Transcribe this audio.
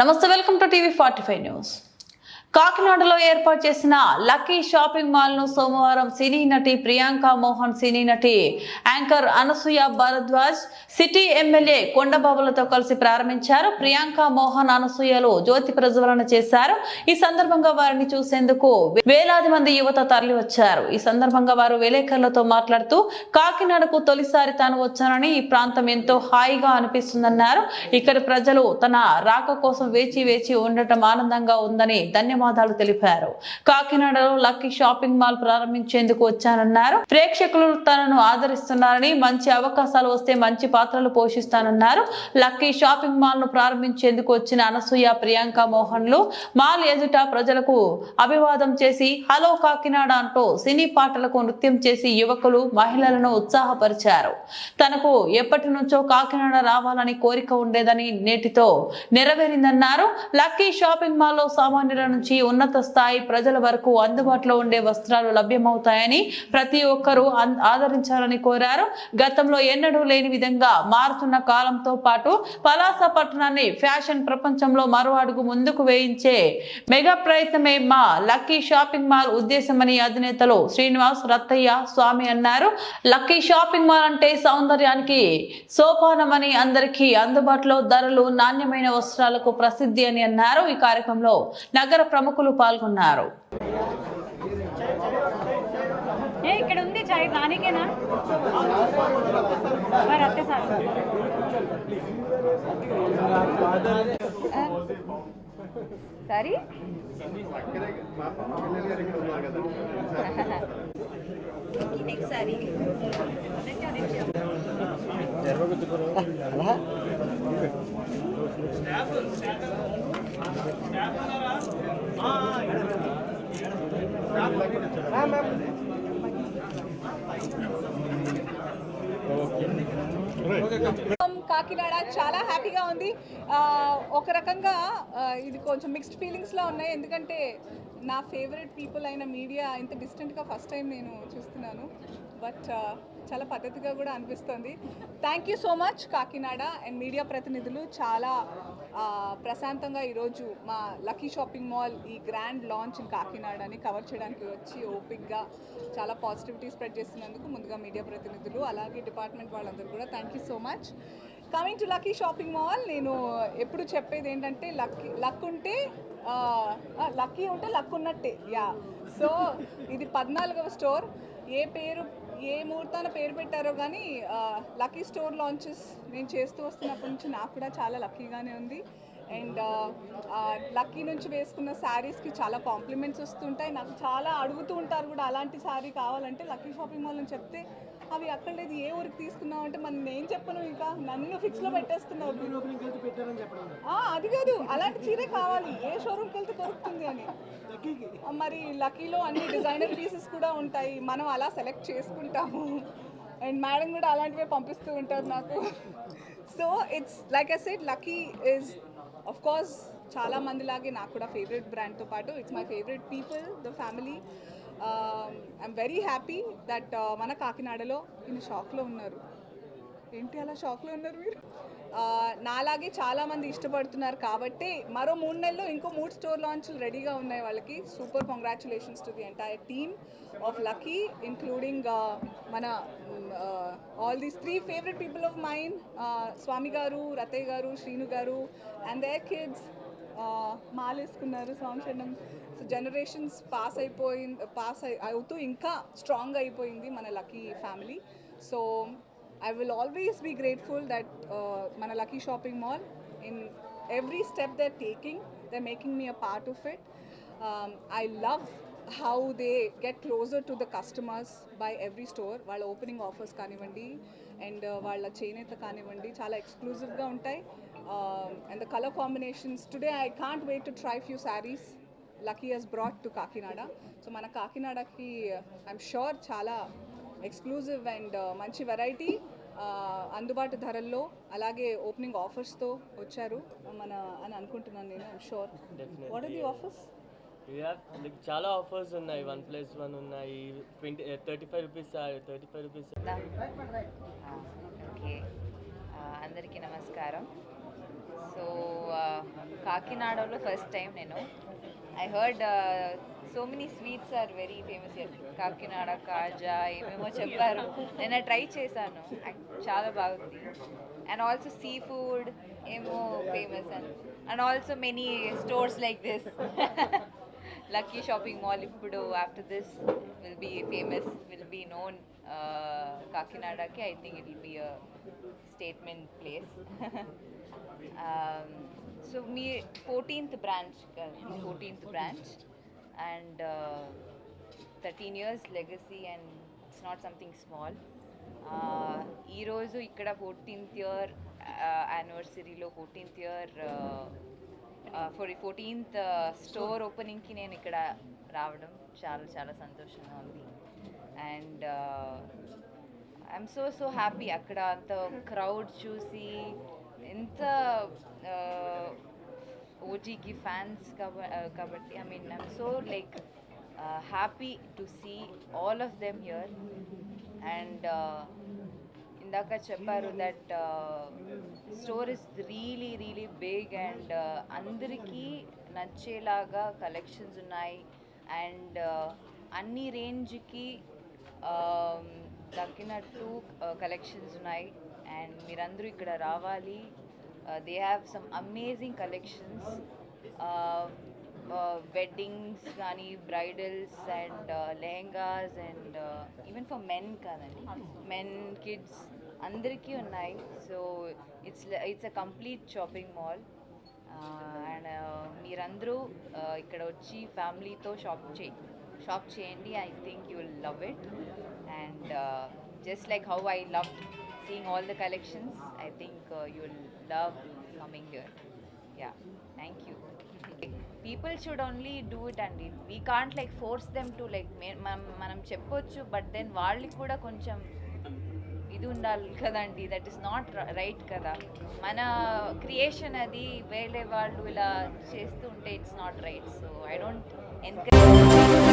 నమస్తే welcome to TV forty five news. కాకినాడలో ఏర్పాటు చేసిన లక్కీ షాపింగ్ మాల్ను సోమవారం సినీ నటి ప్రియాంక మోహన్ సినీ నటి anchor Anasuya Bharadwaj city MLA కొండబాబులతో కలిసి ప్రారంభించారు. ప్రియాంక మోహన్ అనసూయలు జ్యోతి ప్రజ్వలన చేశారు. ఈ సందర్భంగా వారిని చూసేందుకు వేలాది మంది యువత తరలి వచ్చారు ఈ సందర్భంగా వారు విలేకరులతో మాట్లాడుతూ కాకినాడకు తొలిసారి తాను వచ్చానని ఈ ప్రాంతం ఎంతో హాయిగా అనిపిస్తుందన్నారు. ఇక్కడి ప్రజలు తన రాక కోసం వేచి వేచి ఉండటం ఆనందంగా ఉందని ధన్యవాదాలు తెలిపారు. కాకినాడలో లక్కీ షాపింగ్ మాల్ ప్రారంభించేందుకు వచ్చానన్నారు. ప్రేక్షకులు తనను ఆదరిస్తున్నారని మంచి అవకాశాలు వస్తే మంచి పాత్రలు పోషిస్తానన్నారు. లక్కీ షాపింగ్ మాల్ను ప్రారంభించేందుకు వచ్చిన అనసూయ ప్రియాంక మోహన్లు మాల్ ఎదుట ప్రజలకు అభివాదం చేసి హలో కాకినాడ అంటూ సినీ పాటలకు నృత్యం చేసి యువకులు మహిళలను ఉత్సాహపరిచారు. తనకు ఎప్పటి నుంచో కాకినాడ రావాలని కోరిక ఉండేదని నేటితో నెరవేరిందన్నారు. లక్కీ షాపింగ్ మాల్లో సామాన్యుల నుంచి ఉన్నత స్థాయి ప్రజల వరకు అందుబాటులో ఉండే వస్త్రాలు లభ్యమవుతాయని ప్రతి ఒక్కరూ ఆదరించాలని కోరారు. గతంలో ఎన్నడూ లేని విధంగా మారుతున్న కాలంతో పాటు పలాస పట్టణాన్ని ఫ్యాషన్ ప్రపంచంలో మరో అడుగు ముందుకు వేయించే మెగా ప్రయత్నమే మా లక్కీ షాపింగ్ మాల్ ఉద్దేశమని అధినేతలు శ్రీనివాస్ రత్తయ్య స్వామి అన్నారు. లక్కీ షాపింగ్ మాల్ అంటే సౌందర్యానికి సోపానమని అందరికీ అందుబాటులో ధరలు నాణ్యమైన వస్త్రాలకు ప్రసిద్ధి అని అన్నారు. ఈ కార్యక్రమంలో నగర ప్రముఖులు పాల్గొన్నారు. ఏ ఇక్కడ ఉంది చాయ్ రానికేనా మరి అత్తే sir. Sorry? Sorry Um, Kakinada చాలా హ్యాపీగా ఉంది. ఒక రకంగా ఇది కొంచెం మిక్స్డ్ ఫీలింగ్స్లో ఉన్నాయి. ఎందుకంటే నా ఫేవరెట్ పీపుల్ అయిన మీడియా ఇంత డిస్టెంట్గా ఫస్ట్ టైం నేను చూస్తున్నాను. బట్ చాలా పద్ధతిగా కూడా అనిపిస్తుంది. Thank you so much Kakinada and media ప్రతినిధులు. చాలా ప్రశాంతంగా ఈరోజు మా లక్కీ షాపింగ్ మాల్ ఈ గ్రాండ్ లాంచ్ కాకినాడని కవర్ చేయడానికి వచ్చి ఓపిక్గా చాలా పాజిటివిటీ స్ప్రెడ్ చేస్తున్నందుకు ముందుగా మీడియా ప్రతినిధులు అలాగే డిపార్ట్మెంట్ వాళ్ళందరూ కూడా thank you so much. Coming to lucky shopping mall నేను ఎప్పుడు చెప్పేది ఏంటంటే లక్కీ లక్ ఉంటే లక్కీ ఉంటే లక్ ఉన్నట్టే యా సో ఇది పద్నాలుగవ స్టోర్. ఏ పేరు ఏ ముహూర్తాన పేరు పెట్టారో కానీ లక్కీ స్టోర్ లాంచెస్ నేను చేస్తూ వస్తున్నప్పటి నుంచి నాకు కూడా చాలా లక్కీగానే ఉంది. అండ్ లక్కీ నుంచి వేసుకున్న శారీస్కి చాలా కాంప్లిమెంట్స్ వస్తుంటాయి. నాకు చాలా అడుగుతూ ఉంటారు కూడా అలాంటి శారీ కావాలంటే లక్కీ షాపింగ్ మాల్ అని చెప్తే అవి అక్కడ లేదు ఏ ఊరికి తీసుకున్నావు అంటే మనం నేను చెప్పను ఇంకా? నన్ను ఫిక్స్లో పెట్టేస్తున్నారు ఆ, అది కాదు అలాంటి చీరే కావాలి. ఏ షోరూమ్కి వెళ్తే దొరుకుతుంది అని. మరి లక్కీలో అన్ని డిజైనర్ పీసెస్ కూడా ఉంటాయి. మనం అలా సెలెక్ట్ చేసుకుంటాము. అండ్ మేడం కూడా అలాంటివే పంపిస్తూ ఉంటారు నాకు. So it's like I said lucky is of course చాలా మందిలాగే నాకు కూడా ఫేవరెట్ బ్రాండ్తో పాటు. It's my favourite people the family I'm very happy that మన కాకినాడలో ఈయన షాక్లో ఉన్నారు. ఏంటి అలా షాక్లో ఉన్నారు మీరు? Uh, నాలాగే చాలామంది ఇష్టపడుతున్నారు కాబట్టి మరో మూడు నెలల్లో ఇంకో మూడు స్టోర్ లాంచ్లు రెడీగా ఉన్నాయి వాళ్ళకి. Super congratulations to the entire team of lucky including మన all these three favourite people of mind Swamy garu Ratayya garu Srinu గారు అండ్ దే కిడ్స్ మాలేసుకున్నారు సంవత్సరం సో జనరేషన్స్ పాస్ అయిపోయింది పాస్ అవుతూ ఇంకా స్ట్రాంగ్ అయిపోయింది మన lucky family so I will always be grateful that మన lucky shopping mall in every step they taking they making me a part of it I love how they get closer to the customers by every store వాళ్ళ opening offers కానివ్వండి and వాళ్ళ చేనేత కానివ్వండి చాలా ఎక్స్క్లూజివ్గా ఉంటాయి. And the colour combinations today I can't wait to try few saris lucky he's brought to Kakinada so మన కాకినాడకి ఐఎమ్ షూర్ చాలా ఎక్స్క్లూజివ్ అండ్ మంచి వెరైటీ అందుబాటు ధరల్లో అలాగే ఓపెనింగ్ ఆఫర్స్తో వచ్చారు మన అని అనుకుంటున్నాను నేను I'm sure what are the offers We have like చాలా ఆఫర్స్ ఉన్నాయి వన్ ప్లస్ వన్ ఉన్నాయి twenty thirty five rupees thirty five rupees అందరికీ నమస్కారం సో కాకినాడలో ఫస్ట్ టైం నేను. I heard so many sweets are very famous Kakinada kaja ఏమేమో చెప్పారు. నేను ట్రై చేశాను. చాలా బాగుంది. అండ్ ఆల్సో సీ ఫుడ్ ఏమో famous and and also many stores like this lucky shopping mall ఇప్పుడు after this will be famous will be known కాకినాడకి I think it will be a statement place so me fourteenth branch fourteenth branch and thirteen years legacy and it's not something small ఈరోజు ఇక్కడ fourteenth year యానివర్సరీలో fourteenth year four fourteenth store ఓపెనింగ్కి నేను ఇక్కడ రావడం చాలా చాలా సంతోషంగా ఉంది. And I'm so so happy అక్కడ అంత క్రౌడ్ చూసి ఎంత ఓజీకి ఫ్యాన్స్ కాబట్టి I mean I'm so like happy to see all of them here and ఇందాక చెప్పారు that store is really really big and అందరికీ నచ్చేలాగా కలెక్షన్స్ ఉన్నాయి. అండ్ అన్ని రేంజ్కి తగ్గినట్టు కలెక్షన్స్ ఉన్నాయి. అండ్ మీరందరూ ఇక్కడ రావాలి they have some amazing collections weddings కానీ bridals and lehengas and even for men కాదండి మెన్ కిడ్స్ అందరికీ ఉన్నాయి so it's it's a complete shopping mall and మీరందరూ uh, ఇక్కడ వచ్చి ఫ్యామిలీతో షాప్ చేయి షాప్ చేయండి I think you will love it and just like how I love seeing all the collections I think you will love coming here yeah thank you people should only do it అండి we can't like force them to like మనం మనం చెప్పొచ్చు but then వాళ్ళకి కూడా కొంచెం ఇది ఉండాలి కదండి దట్ ఈస్ నాట్ రైట్ కదా మన క్రియేషన్ అది వేరే వాళ్ళు ఇలా చేస్తూ ఉంటే it's not right so I don't encourage